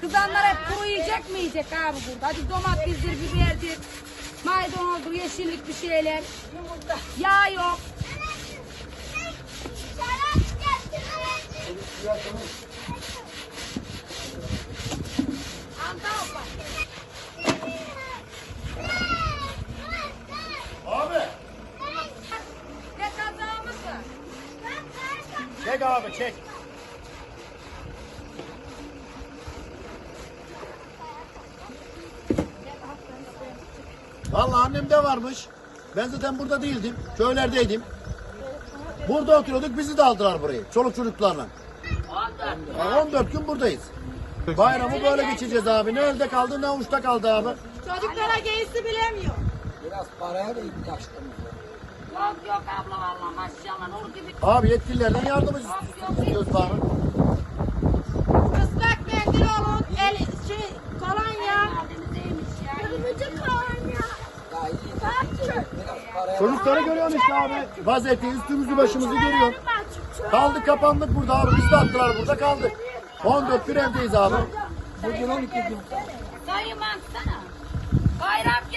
Kızanlar hep kuru yiyecek mi yiyecek abi burada? Hadi domatesdir, biberdir, maydanozdur, yeşillik bir şeyler. Yağ yok. Abi. Ne kazağımız var? Çek abi çek. Vallahi annem de varmış. Ben zaten burada değildim. Köylerdeydim. Burada oturuyorduk bizi de aldılar burayı. Çoluk çocuklarla. 14. 14 gün buradayız. Bayramı böyle geçeceğiz abi. Ne elde kaldı ne uçta kaldı abi. Çocuklara giysi bilemiyor. Biraz paraya da ihtiyaçlarımız var. Yok yok abla valla maşallah nur gibi. Abi yetkililerden yardım istiyoruz abi. Çocukları görüyorsun işte abi. Vaziyeti üstümüzü başımızı görüyor. Kaldık kapandık burada abi. Biz de attılar burada kaldık. 14 gün evdeyiz abi. Bugün 12 gün. Sayım atsana. Bayram abi.